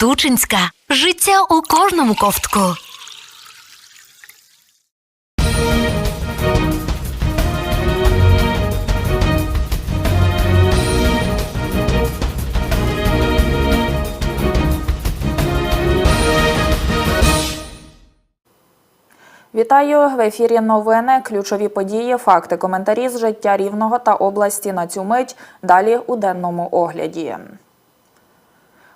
Тучинська. Життя у кожному ковтку. Вітаю в ефірі. Новини, ключові події, факти, коментарі з життя рівного та області на цю мить. Далі у денному огляді.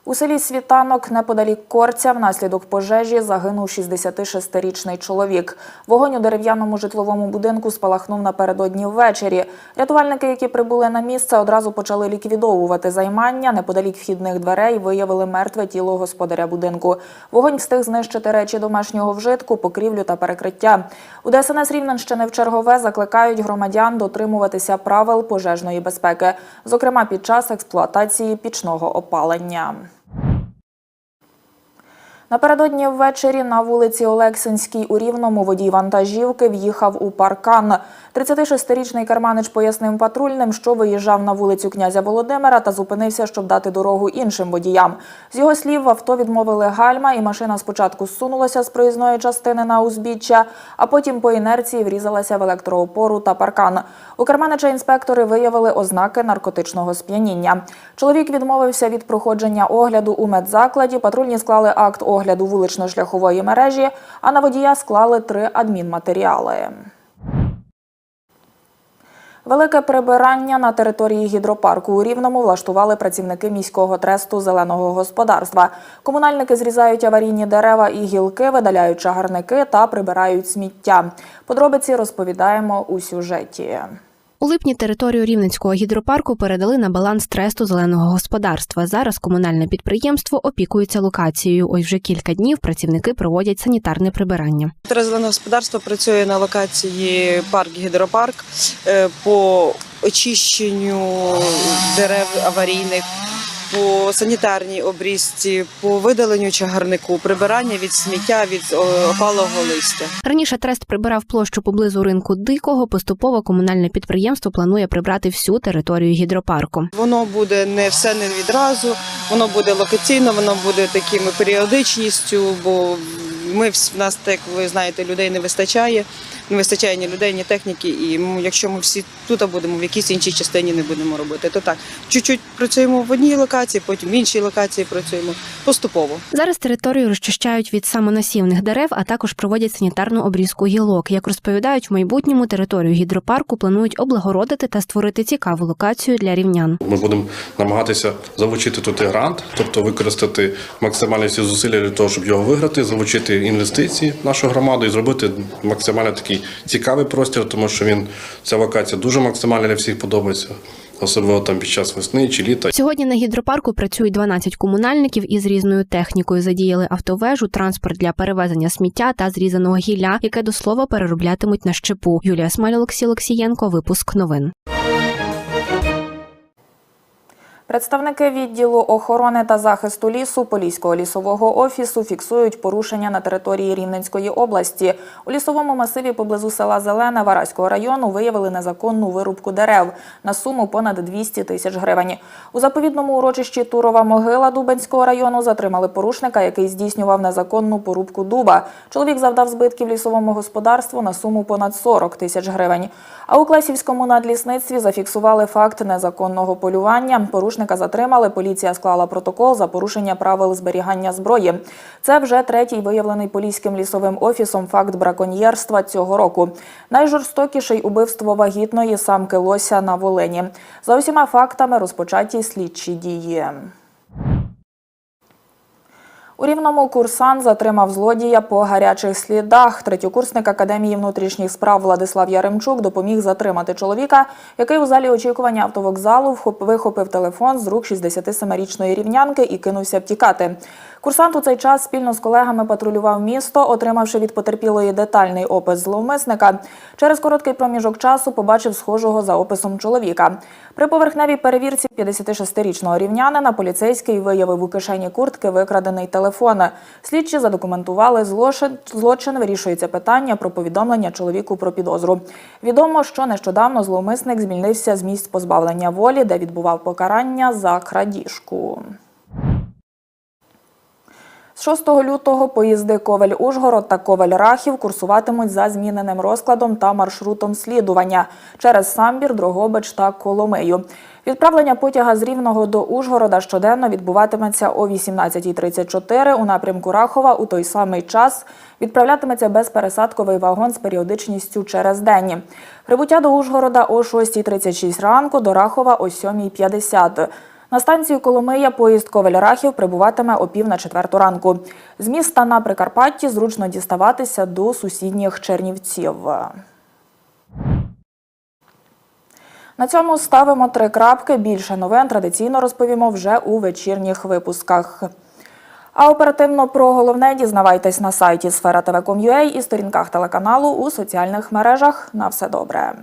У селі Світанок неподалік Корця внаслідок пожежі загинув 66-річний чоловік. Вогонь у дерев'яному житловому будинку спалахнув напередодні ввечері. Рятувальники, які прибули на місце, одразу почали ліквідовувати займання. Неподалік вхідних дверей виявили мертве тіло господаря будинку. Вогонь встиг знищити речі домашнього вжитку, покрівлю та перекриття. У ДСНС Рівненщини в чергове закликають громадян дотримуватися правил пожежної безпеки, зокрема під час експлуатації пічного опалення. Напередодні ввечері на вулиці Олексинській у Рівному водій вантажівки в'їхав у паркан. 36-річний керманич пояснив патрульним, що виїжджав на вулицю князя Володимира та зупинився, щоб дати дорогу іншим водіям. З його слів, в авто відмовили гальма, і машина спочатку зсунулася з проїзної частини на узбіччя, а потім по інерції врізалася в електроопору та паркан. У керманича інспектори виявили ознаки наркотичного сп'яніння. Чоловік відмовився від проходження огляду у медзакладі. Патрульні склали акт огляду вулично-шляхової мережі, а на водія склали три адмінматеріали. Велике прибирання на території гідропарку у Рівному влаштували працівники міського тресту зеленого господарства. Комунальники зрізають аварійні дерева і гілки, видаляють чагарники та прибирають сміття. Подробиці розповідаємо у сюжеті. У липні територію Рівненського гідропарку передали на баланс тресту зеленого господарства. Зараз комунальне підприємство опікується локацією. Ось вже кілька днів працівники проводять санітарне прибирання. Зелене господарство працює на локації парк гідропарк е, по очищенню дерев аварійних, по санітарній обрізці, по видаленню чагарнику, прибирання від сміття від опалого листя. Раніше трест прибирав площу поблизу ринку дикого. Поступово комунальне підприємство планує прибрати всю територію гідропарку. Воно буде не все не відразу, воно буде локаційно, воно буде такими періодичністю, бо ми в нас, як ви знаєте, людей не вистачає. Не вистачає ні людей, ні техніки. І якщо ми всі тут будемо в якійсь іншій частині не будемо робити, то так чуть-чуть працюємо в одній локації, потім в іншій локації працюємо поступово. Зараз територію розчищають від самонасівних дерев, а також проводять санітарну обрізку гілок. Як розповідають, в майбутньому територію гідропарку планують облагородити та створити цікаву локацію для рівнян. Ми будемо намагатися залучити тут і грант, тобто використати максимальні всі зусилля для того, щоб його виграти, залучити інвестиції в нашу громаду і зробити максимально такий цікавий простір, тому що він ця локація дуже максимально для всіх подобається, особливо там під час весни чи літа. Сьогодні на гідропарку працюють 12 комунальників із різною технікою. Задіяли автовежу, транспорт для перевезення сміття та зрізаного гілля, яке до слова перероблятимуть на щепу. Юлія Смаль, Олексій Олексієнко. Випуск новин. Представники відділу охорони та захисту лісу Поліського лісового офісу фіксують порушення на території Рівненської області. У лісовому масиві поблизу села Зелене Вараського району виявили незаконну вирубку дерев на суму понад 200 тисяч гривень. У заповідному урочищі Турова могила Дубенського району затримали порушника, який здійснював незаконну порубку дуба. Чоловік завдав збитків лісовому господарству на суму понад 40 тисяч гривень. А у Класівському надлісництві зафіксували факт незаконного полювання. Порушника затримали. Поліція склала протокол за порушення правил зберігання зброї. Це вже третій виявлений поліським лісовим офісом факт браконьєрства цього року. Найжорстокіший убивство вагітної самки лося на Волині. За усіма фактами розпочаті слідчі дії. У рівному курсант затримав злодія по гарячих слідах. Третьокурсник Академії внутрішніх справ Владислав Яремчук допоміг затримати чоловіка, який у залі очікування автовокзалу вихопив телефон з рук 67-річної рівнянки і кинувся втікати. Курсант у цей час спільно з колегами патрулював місто, отримавши від потерпілої детальний опис зловмисника. Через короткий проміжок часу побачив схожого за описом чоловіка. При поверхневій перевірці 56-річного рівнянина поліцейський виявив у кишені куртки викрадений телефон. Слідчі задокументували злочин. Злочин вирішується питання про повідомлення чоловіку про підозру. Відомо, що нещодавно зловмисник звільнився з місць позбавлення волі, де відбував покарання за крадіжку. З 6 лютого поїзди Ковель-Ужгород та Ковель-Рахів курсуватимуть за зміненим розкладом та маршрутом слідування через Самбір, Дрогобич та Коломию. Відправлення потяга з Рівного до Ужгорода щоденно відбуватиметься о 18.34 у напрямку Рахова. У той самий час відправлятиметься безпересадковий вагон з періодичністю через день. Прибуття до Ужгорода о 6.36 ранку, до Рахова о 7.50. На станцію Коломия поїзд Ковель-Рахів прибуватиме о пів на четверту ранку. З міста на Прикарпатті зручно діставатися до сусідніх Чернівців. На цьому ставимо три крапки. Більше новин традиційно розповімо вже у вечірніх випусках. А оперативно про головне дізнавайтесь на сайті сфера і сторінках телеканалу у соціальних мережах. На все добре.